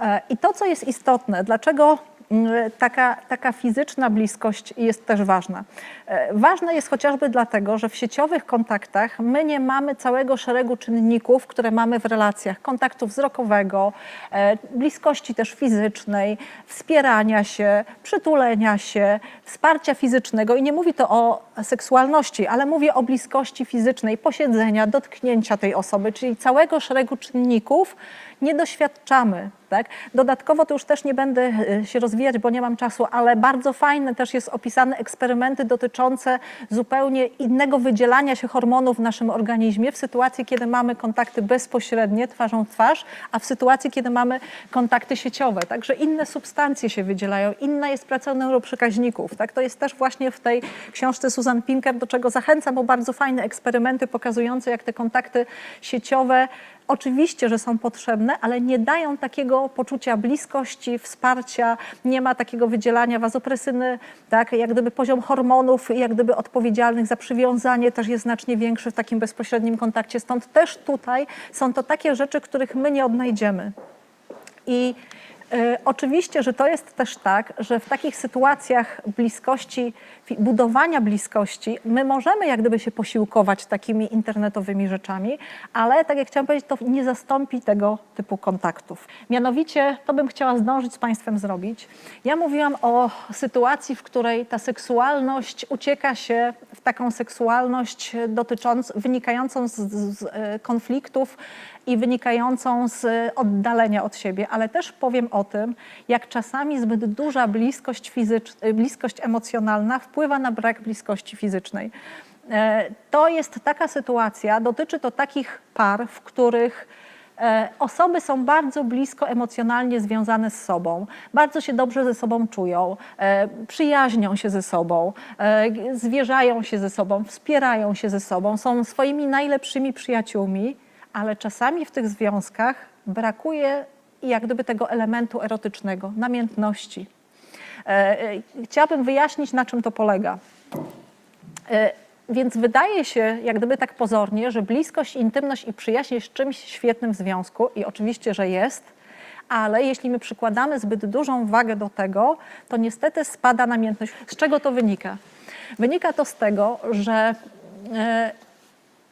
E, I to, co jest istotne, dlaczego mm, taka, taka fizyczna bliskość jest też ważna. E, Ważna jest chociażby dlatego, że w sieciowych kontaktach my nie mamy całego szeregu czynników, które mamy w relacjach. Kontaktu wzrokowego, e, bliskości też fizycznej, wspierania się, przytulenia się, wsparcia fizycznego. I nie mówi to o seksualności, ale mówię o bliskości fizycznej, posiedzenia, dotknięcia tej osoby, czyli całego szeregu czynników nie doświadczamy. Tak? Dodatkowo to już też nie będę e, się rozwijać, bo nie mam czasu, ale bardzo fajne też jest opisane eksperymenty dotyczące zupełnie innego wydzielania się hormonów w naszym organizmie w sytuacji, kiedy mamy kontakty bezpośrednie, twarzą w twarz, a w sytuacji, kiedy mamy kontakty sieciowe. Także inne substancje się wydzielają, inna jest praca neuroprzekaźników. Tak? To jest też właśnie w tej książce Susan Pinker, do czego zachęcam, bo bardzo fajne eksperymenty pokazujące, jak te kontakty sieciowe Oczywiście, że są potrzebne, ale nie dają takiego poczucia bliskości, wsparcia, nie ma takiego wydzielania wazopresyny, tak, jak gdyby poziom hormonów, jak gdyby odpowiedzialnych za przywiązanie też jest znacznie większy w takim bezpośrednim kontakcie. Stąd też tutaj są to takie rzeczy, których my nie odnajdziemy. I oczywiście, że to jest też tak, że w takich sytuacjach bliskości, budowania bliskości, my możemy jak gdyby się posiłkować takimi internetowymi rzeczami, ale tak jak chciałam powiedzieć, to nie zastąpi tego typu kontaktów. Mianowicie, to bym chciała zdążyć z Państwem zrobić. Ja mówiłam o sytuacji, w której ta seksualność ucieka się w taką seksualność dotyczącą, wynikającą z, z, z e, konfliktów i wynikającą z oddalenia od siebie, ale też powiem o tym, jak czasami zbyt duża bliskość, fizycz, bliskość emocjonalna wpływa na brak bliskości fizycznej. E, To jest taka sytuacja, dotyczy to takich par, w których e, osoby są bardzo blisko emocjonalnie związane z sobą, bardzo się dobrze ze sobą czują, e, przyjaźnią się ze sobą, zwierzają się ze sobą, wspierają się ze sobą, są swoimi najlepszymi przyjaciółmi, ale czasami w tych związkach brakuje jak gdyby tego elementu erotycznego, namiętności. E, e, Chciałabym wyjaśnić, na czym to polega. E, Więc wydaje się, jak gdyby tak pozornie, że bliskość, intymność i przyjaźń jest czymś świetnym w związku i oczywiście, że jest, ale jeśli my przykładamy zbyt dużą wagę do tego, to niestety spada namiętność. Z czego to wynika? Wynika to z tego, że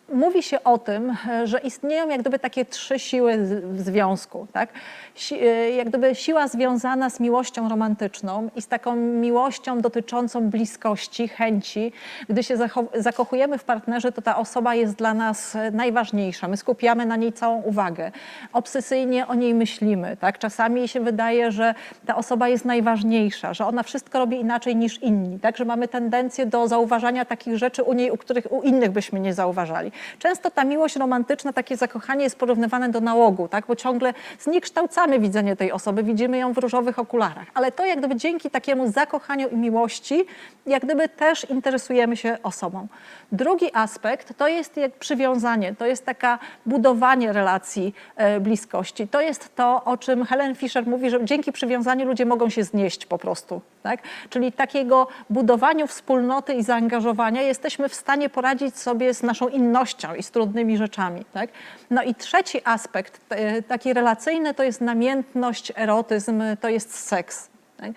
mówi się o tym, e, że istnieją jak gdyby takie trzy siły w związku. Tak? Si, e, jak gdyby siła związana z miłością romantyczną i z taką miłością dotyczącą bliskości, chęci. Gdy się zakochujemy w partnerze, to ta osoba jest dla nas e, najważniejsza. My skupiamy na niej całą uwagę. Obsesyjnie o niej myślimy. Tak? Czasami się wydaje, że ta osoba jest najważniejsza, że ona wszystko robi inaczej niż inni. Tak? Że mamy tendencję do zauważania takich rzeczy u niej, u których u innych byśmy nie zauważali. Często ta miłość romantyczna, takie zakochanie jest porównywane do nałogu, tak? bo ciągle zniekształcamy widzenie tej osoby, widzimy ją w różowych okularach. Ale to jak gdyby dzięki takiemu zakochaniu i miłości, jak gdyby też interesujemy się osobą. Drugi aspekt to jest jak przywiązanie, to jest taka budowanie relacji e, bliskości. To jest to, o czym Helen Fisher mówi, że dzięki przywiązaniu ludzie mogą się znieść po prostu. Tak? Czyli takiego budowaniu wspólnoty i zaangażowania jesteśmy w stanie poradzić sobie z naszą innością i z trudnymi rzeczami. Tak? No i trzeci aspekt, e, taki relacyjny, to jest namiętność, erotyzm, to jest seks. Tak?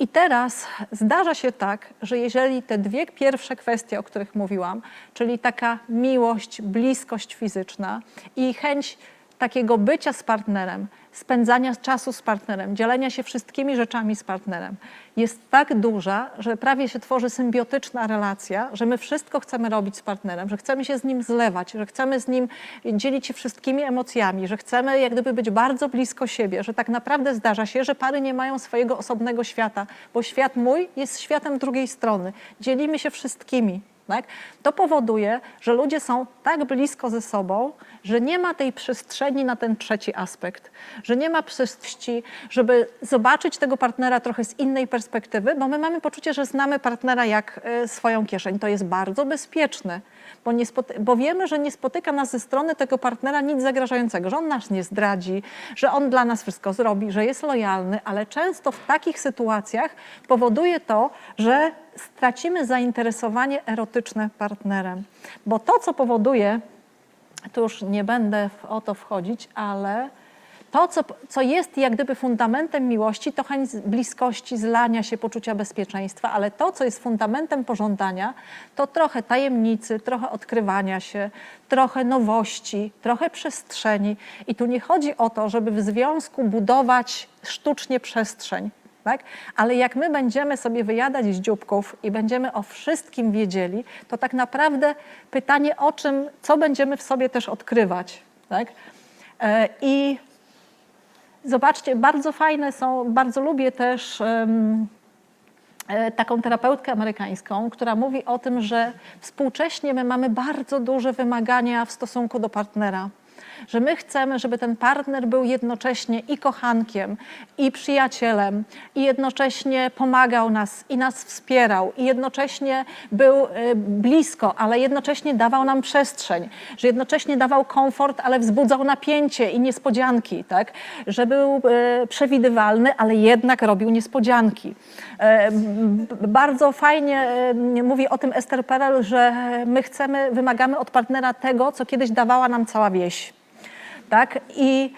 I teraz zdarza się tak, że jeżeli te dwie pierwsze kwestie, o których mówiłam, czyli taka miłość, bliskość fizyczna i chęć takiego bycia z partnerem, spędzania czasu z partnerem, dzielenia się wszystkimi rzeczami z partnerem, jest tak duża, że prawie się tworzy symbiotyczna relacja, że my wszystko chcemy robić z partnerem, że chcemy się z nim zlewać, że chcemy z nim dzielić się wszystkimi emocjami, że chcemy jak gdyby być bardzo blisko siebie, że tak naprawdę zdarza się, że pary nie mają swojego osobnego świata, bo świat mój jest światem drugiej strony. Dzielimy się wszystkimi. Tak? To powoduje, że ludzie są tak blisko ze sobą, że nie ma tej przestrzeni na ten trzeci aspekt, że nie ma przestrzeni, żeby zobaczyć tego partnera trochę z innej perspektywy, bo my mamy poczucie, że znamy partnera jak e, swoją kieszeń. To jest bardzo bezpieczne, bo, nie bo wiemy, że nie spotyka nas ze strony tego partnera nic zagrażającego, że on nas nie zdradzi, że on dla nas wszystko zrobi, że jest lojalny, ale często w takich sytuacjach powoduje to, że stracimy zainteresowanie erotyczne partnerem. Bo to, co powoduje, tu już nie będę w- o to wchodzić, ale To, co, co jest jak gdyby fundamentem miłości, to chęć bliskości, zlania się, poczucia bezpieczeństwa, ale to, co jest fundamentem pożądania, to trochę tajemnicy, trochę odkrywania się, trochę nowości, trochę przestrzeni. I tu nie chodzi o to, żeby w związku budować sztucznie przestrzeń. Tak? Ale jak my będziemy sobie wyjadać z dzióbków i będziemy o wszystkim wiedzieli, to tak naprawdę pytanie o czym, co będziemy w sobie też odkrywać. Tak? E, I zobaczcie, bardzo fajne są, bardzo lubię też e, taką terapeutkę amerykańską, która mówi o tym, że współcześnie my mamy bardzo duże wymagania w stosunku do partnera. Że my chcemy, żeby ten partner był jednocześnie i kochankiem, i przyjacielem, i jednocześnie pomagał nas, i nas wspierał, i jednocześnie był e, blisko, ale jednocześnie dawał nam przestrzeń, że jednocześnie dawał komfort, ale wzbudzał napięcie i niespodzianki, tak? Że był e, przewidywalny, ale jednak robił niespodzianki. M, Bardzo fajnie mówi o tym Esther Perel, że my chcemy, wymagamy od partnera tego, co kiedyś dawała nam cała wieś. Tak? I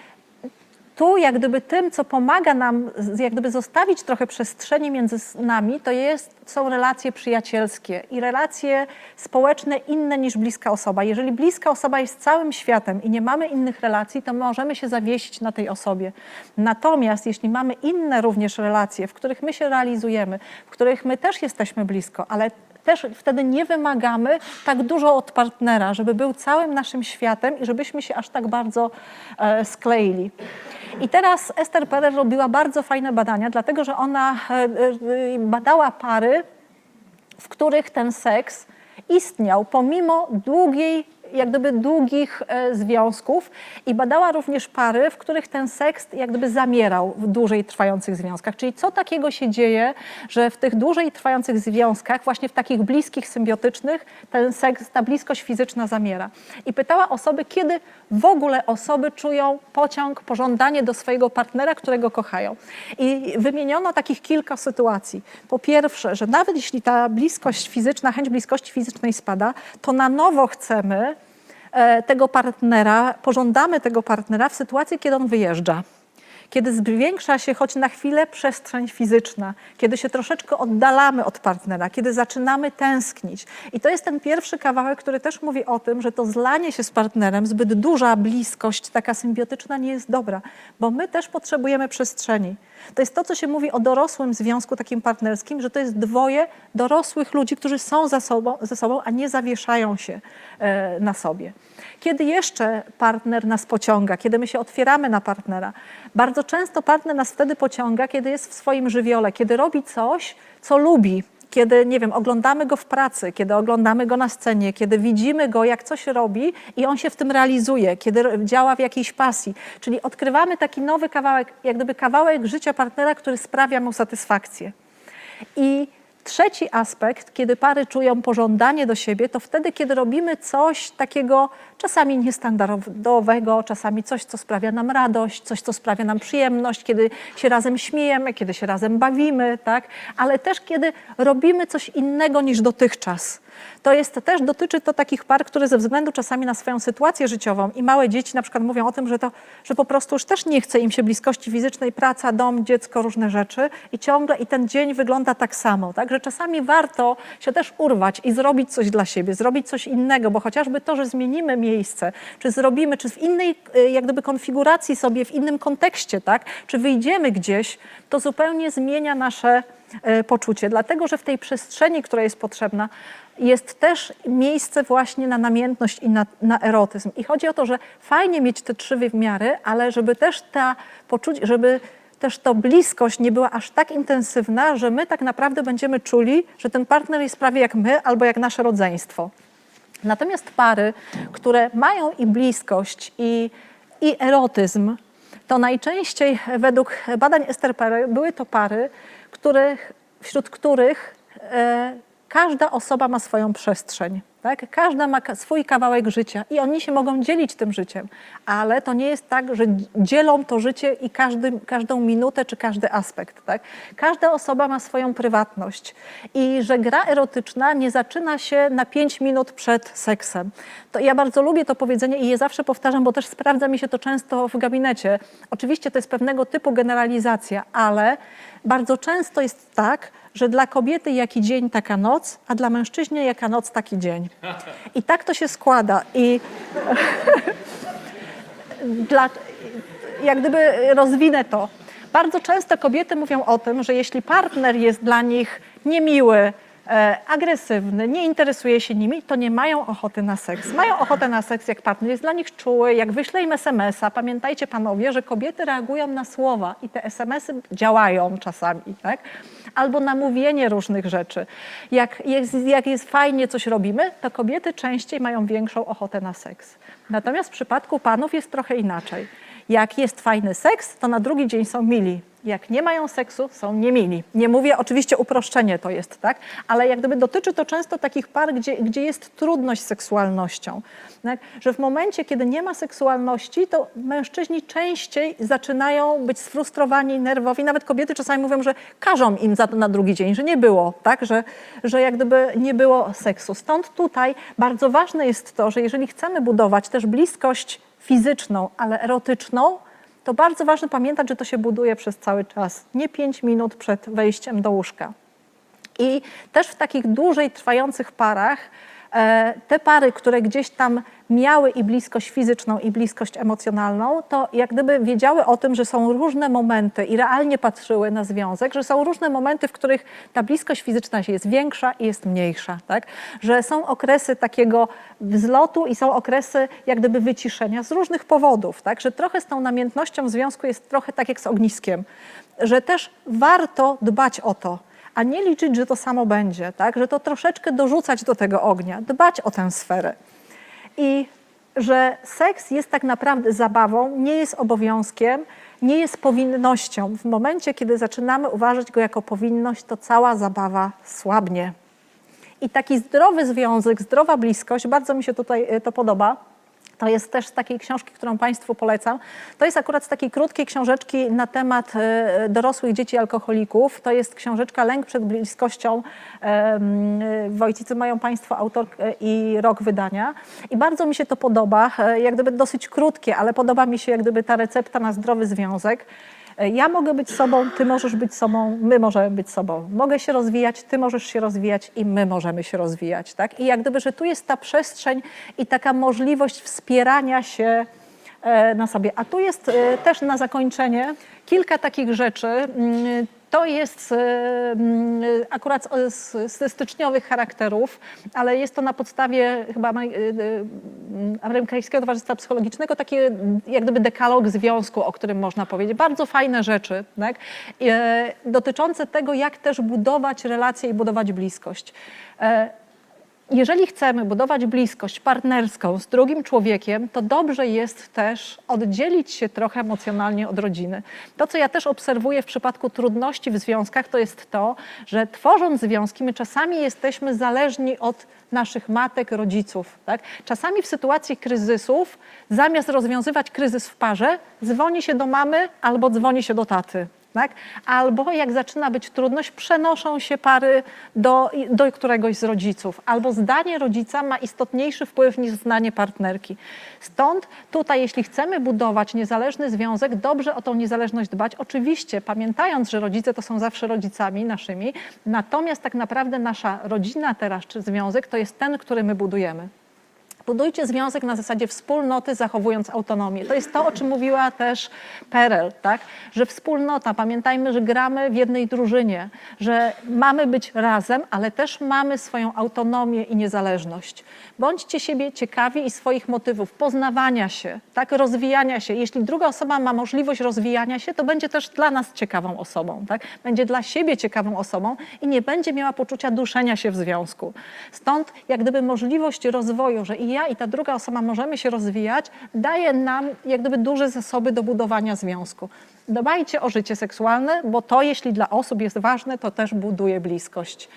tu jak gdyby tym, co pomaga nam jak gdyby zostawić trochę przestrzeni między nami, to jest, są relacje przyjacielskie i relacje społeczne inne niż bliska osoba. Jeżeli bliska osoba jest całym światem i nie mamy innych relacji, to możemy się zawiesić na tej osobie. Natomiast jeśli mamy inne również relacje, w których my się realizujemy, w których my też jesteśmy blisko, ale też wtedy nie wymagamy tak dużo od partnera, żeby był całym naszym światem i żebyśmy się aż tak bardzo e, skleili. I teraz Esther Perel robiła bardzo fajne badania, dlatego że ona e, e, badała pary, w których ten seks istniał pomimo długiej, jak gdyby długich e, związków i badała również pary, w których ten seks jak gdyby zamierał w dłużej trwających związkach. Czyli co takiego się dzieje, że w tych dłużej trwających związkach, właśnie w takich bliskich, symbiotycznych, ten seks, ta bliskość fizyczna zamiera. I pytała osoby, kiedy w ogóle osoby czują pociąg, pożądanie do swojego partnera, którego kochają. I wymieniono takich kilka sytuacji. Po pierwsze, że nawet jeśli ta bliskość fizyczna, chęć bliskości fizycznej spada, to na nowo chcemy tego partnera, pożądamy tego partnera w sytuacji, kiedy on wyjeżdża. Kiedy zwiększa się choć na chwilę przestrzeń fizyczna, kiedy się troszeczkę oddalamy od partnera, kiedy zaczynamy tęsknić. I to jest ten pierwszy kawałek, który też mówi o tym, że to zlanie się z partnerem, zbyt duża bliskość, taka symbiotyczna nie jest dobra, bo my też potrzebujemy przestrzeni. To jest to, co się mówi o dorosłym związku takim partnerskim, że to jest dwoje dorosłych ludzi, którzy są za sobą, ze sobą, a nie zawieszają się e, na sobie. Kiedy jeszcze partner nas pociąga, kiedy my się otwieramy na partnera, bardzo często partner nas wtedy pociąga, kiedy jest w swoim żywiole, kiedy robi coś, co lubi, kiedy, nie wiem, oglądamy go w pracy, kiedy oglądamy go na scenie, kiedy widzimy go, jak coś robi i on się w tym realizuje, kiedy działa w jakiejś pasji. Czyli odkrywamy taki nowy kawałek, jak gdyby kawałek życia partnera, który sprawia mu satysfakcję. I trzeci aspekt, kiedy pary czują pożądanie do siebie, to wtedy, kiedy robimy coś takiego czasami niestandardowego, czasami coś, co sprawia nam radość, coś, co sprawia nam przyjemność, kiedy się razem śmiejemy, kiedy się razem bawimy, tak? ale też kiedy robimy coś innego niż dotychczas. To jest też, dotyczy to takich par, które ze względu czasami na swoją sytuację życiową i małe dzieci na przykład mówią o tym, że, to, że po prostu już też nie chce im się bliskości fizycznej, praca, dom, dziecko, różne rzeczy i ciągle i ten dzień wygląda tak samo. Tak? Że czasami warto się też urwać i zrobić coś dla siebie, zrobić coś innego, bo chociażby to, że zmienimy miejsce, czy zrobimy, czy w innej y, jak gdyby konfiguracji sobie, w innym kontekście, tak? czy wyjdziemy gdzieś, to zupełnie zmienia nasze e, poczucie. Dlatego, że w tej przestrzeni, która jest potrzebna, jest też miejsce właśnie na namiętność i na, na erotyzm. I chodzi o to, że fajnie mieć te trzy wymiary, ale żeby też ta poczucie, żeby też ta bliskość nie była aż tak intensywna, że my tak naprawdę będziemy czuli, że ten partner jest prawie jak my albo jak nasze rodzeństwo. Natomiast pary, które mają i bliskość, i, i erotyzm, to najczęściej według badań Esther Perel były to pary, których, wśród których e, każda osoba ma swoją przestrzeń. Tak? Każda ma swój kawałek życia i oni się mogą dzielić tym życiem, ale to nie jest tak, że dzielą to życie i każdy, każdą minutę czy każdy aspekt. Tak? Każda osoba ma swoją prywatność i że gra erotyczna nie zaczyna się na 5 minut przed seksem. To ja bardzo lubię to powiedzenie i je zawsze powtarzam, bo też sprawdza mi się to często w gabinecie. Oczywiście to jest pewnego typu generalizacja, ale bardzo często jest tak, że dla kobiety jaki dzień, taka noc, a dla mężczyźni jaka noc, taki dzień. I tak to się składa. I dla, jak gdyby rozwinę to. Bardzo często kobiety mówią o tym, że jeśli partner jest dla nich niemiły, agresywny, nie interesuje się nimi, to nie mają ochoty na seks. Mają ochotę na seks, jak partner jest dla nich czuły, jak wyśle im SMS-a. Pamiętajcie panowie, że kobiety reagują na słowa i te SMS-y działają czasami, tak? Albo na mówienie różnych rzeczy. Jak jest, jak jest fajnie coś robimy, to kobiety częściej mają większą ochotę na seks. Natomiast w przypadku panów jest trochę inaczej. Jak jest fajny seks, to na drugi dzień są mili. Jak nie mają seksu, są niemili. Nie mówię, oczywiście uproszczenie to jest, tak? Ale jak gdyby dotyczy to często takich par, gdzie, gdzie jest trudność z seksualnością. Tak? Że w momencie, kiedy nie ma seksualności, to mężczyźni częściej zaczynają być sfrustrowani, nerwowi. Nawet kobiety czasami mówią, że każą im za to na drugi dzień, że nie było, tak? Że, że jak gdyby nie było seksu. Stąd tutaj bardzo ważne jest to, że jeżeli chcemy budować też bliskość fizyczną, ale erotyczną, to bardzo ważne pamiętać, że to się buduje przez cały czas, nie pięć minut przed wejściem do łóżka. I też w takich dłużej trwających parach, e, te pary, które gdzieś tam miały i bliskość fizyczną, i bliskość emocjonalną, to jak gdyby wiedziały o tym, że są różne momenty i realnie patrzyły na związek, że są różne momenty, w których ta bliskość fizyczna się jest większa i jest mniejsza, tak? Że są okresy takiego wzlotu i są okresy jak gdyby wyciszenia z różnych powodów, tak? Że trochę z tą namiętnością w związku jest trochę tak jak z ogniskiem, że też warto dbać o to, a nie liczyć, że to samo będzie, tak? że to troszeczkę dorzucać do tego ognia, dbać o tę sferę. I że seks jest tak naprawdę zabawą, nie jest obowiązkiem, nie jest powinnością. W momencie, kiedy zaczynamy uważać go jako powinność, to cała zabawa słabnie. I taki zdrowy związek, zdrowa bliskość, bardzo mi się tutaj e, to podoba. To jest też z takiej książki, którą Państwu polecam. To jest akurat z takiej krótkiej książeczki na temat e, dorosłych dzieci alkoholików. To jest książeczka Lęk przed bliskością. E, Wojcicy mają Państwo autorkę i rok wydania. I bardzo mi się to podoba, e, jak gdyby dosyć krótkie, ale podoba mi się jak gdyby ta recepta na zdrowy związek. Ja mogę być sobą, ty możesz być sobą, my możemy być sobą. Mogę się rozwijać, ty możesz się rozwijać i my możemy się rozwijać. Tak? I jak gdyby, że tu jest ta przestrzeń i taka możliwość wspierania się e, na sobie. A tu jest e, też na zakończenie kilka takich rzeczy. Mm, To jest e, mm, akurat z, z, ze styczniowych charakterów, ale jest to na podstawie chyba e, e, Amerykańskiego Towarzystwa Psychologicznego, taki jak gdyby dekalog związku, o którym można powiedzieć. Bardzo fajne rzeczy, tak? E, dotyczące tego, jak też budować relacje i budować bliskość. Jeżeli chcemy budować bliskość partnerską z drugim człowiekiem, to dobrze jest też oddzielić się trochę emocjonalnie od rodziny. To, co ja też obserwuję w przypadku trudności w związkach, to jest to, że tworząc związki, my czasami jesteśmy zależni od naszych matek, rodziców. Tak? Czasami w sytuacji kryzysów, zamiast rozwiązywać kryzys w parze, dzwoni się do mamy albo dzwoni się do taty. Tak? Albo jak zaczyna być trudność, przenoszą się pary do, do któregoś z rodziców. Albo zdanie rodzica ma istotniejszy wpływ niż zdanie partnerki. Stąd tutaj, jeśli chcemy budować niezależny związek, dobrze o tą niezależność dbać. Oczywiście pamiętając, że rodzice to są zawsze rodzicami naszymi, natomiast tak naprawdę nasza rodzina teraz, czy związek, to jest ten, który my budujemy. Budujcie związek na zasadzie wspólnoty, zachowując autonomię. To jest to, o czym mówiła też Perel, tak? że wspólnota, pamiętajmy, że gramy w jednej drużynie, że mamy być razem, ale też mamy swoją autonomię i niezależność. Bądźcie siebie ciekawi i swoich motywów, poznawania się, tak? rozwijania się. Jeśli druga osoba ma możliwość rozwijania się, to będzie też dla nas ciekawą osobą, tak? będzie dla siebie ciekawą osobą i nie będzie miała poczucia duszenia się w związku. Stąd jak gdyby możliwość rozwoju, że i ja i ta druga osoba możemy się rozwijać, daje nam jak gdyby duże zasoby do budowania związku. Dbajcie o życie seksualne, bo to jeśli dla osób jest ważne, to też buduje bliskość.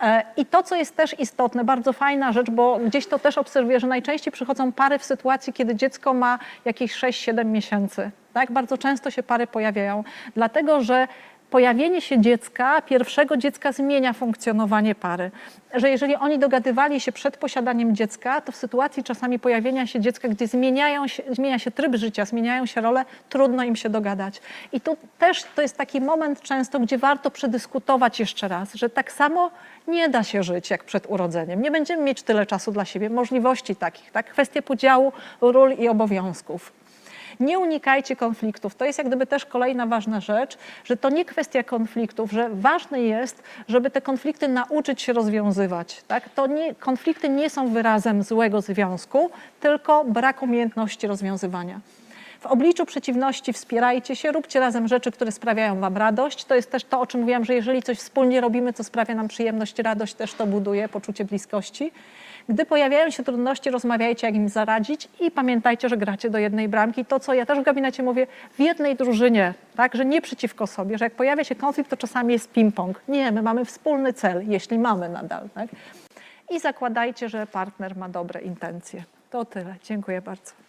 E, I to, co jest też istotne, bardzo fajna rzecz, bo gdzieś to też obserwuję, że najczęściej przychodzą pary w sytuacji, kiedy dziecko ma jakieś 6-7 miesięcy. Tak? Bardzo często się pary pojawiają, dlatego że pojawienie się dziecka, pierwszego dziecka zmienia funkcjonowanie pary. Że jeżeli oni dogadywali się przed posiadaniem dziecka, to w sytuacji czasami pojawienia się dziecka, gdzie zmieniają się, zmienia się tryb życia, zmieniają się role, trudno im się dogadać. I tu też to jest taki moment często, gdzie warto przedyskutować jeszcze raz, że tak samo nie da się żyć jak przed urodzeniem. Nie będziemy mieć tyle czasu dla siebie, możliwości takich, tak? Kwestie podziału ról i obowiązków. Nie unikajcie konfliktów. To jest jak gdyby też kolejna ważna rzecz, że to nie kwestia konfliktów, że ważne jest, żeby te konflikty nauczyć się rozwiązywać. Tak? To nie, konflikty nie są wyrazem złego związku, tylko brak umiejętności rozwiązywania. W obliczu przeciwności wspierajcie się, róbcie razem rzeczy, które sprawiają Wam radość. To jest też to, o czym mówiłam, że jeżeli coś wspólnie robimy, co sprawia nam przyjemność, radość, też to buduje poczucie bliskości. Gdy pojawiają się trudności, rozmawiajcie, jak im zaradzić i pamiętajcie, że gracie do jednej bramki. To, co ja też w gabinecie mówię, w jednej drużynie, tak, że nie przeciwko sobie, że jak pojawia się konflikt, to czasami jest ping-pong. Nie, my mamy wspólny cel, jeśli mamy nadal. Tak? I zakładajcie, że partner ma dobre intencje. To tyle. Dziękuję bardzo.